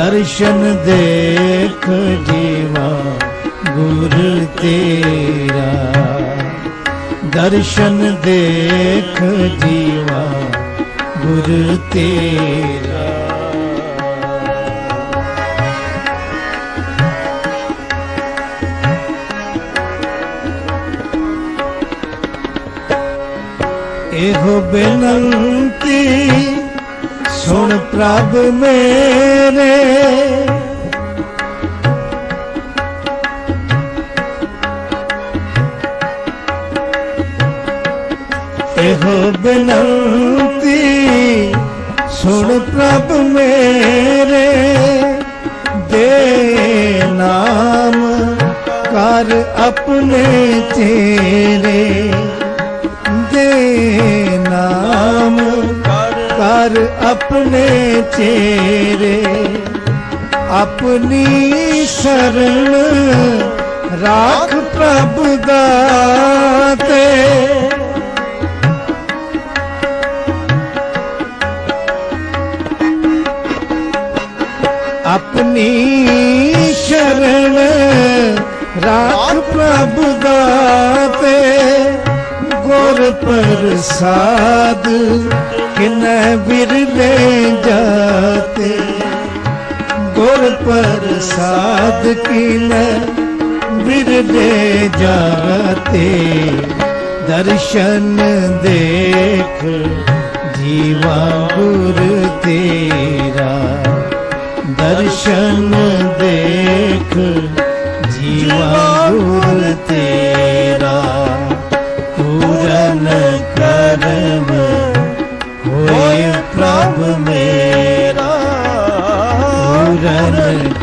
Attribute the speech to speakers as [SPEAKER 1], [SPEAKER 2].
[SPEAKER 1] ਦਰਸ਼ਨ ਦੇਖ ਜੀਵਾ ਗੁਰ ਤੇਰਾ। ਦਰਸ਼ਨ ਦੇਖ ਜੀਵਾ ਗੁਰ ਤੇਰਾ। ਇਹੋ ਬੇਨੰਤੀ ਸੁਣ ਪ੍ਰਭ ਮੇਰੇ ਇਹੋ ਬੇਨੰਤੀ ਸੁਣ ਪ੍ਰਭ ਮੇਰੇ ਦੇ ਨਾਮ ਕਰ ਆਪਣੇ ਚੇਰੇ ਕਰ ਆਪਣੇ ਚੇਰੇ ਆਪਣੀ ਸ਼ਰਨ ਰਾਖ ਪ੍ਰਭ ਦਾਤੇ ਆਪਣੀ ਸ਼ਰਨ ਰਾਖ ਪ੍ਰਭ ਪ੍ਰਸਾਦ ਕਿਨੈ ਵਿਰਲੇ ਜਾਤੇ? ਗੁਰ ਪ੍ਰਸਾਦ ਕਿਨੈ ਵਿਰਲੇ ਜਾਤੇ? ਦਰਸ਼ਨ ਦੇਖ ਜੀਵਾ ਗੁਰ ਤੇਰਾ। ਦਰਸ਼ਨ ਦੇਖ ਜੀਵਾ ਹੋਏ ਪ੍ਰਭ ਮੇਰਾ ਪੂਰਨ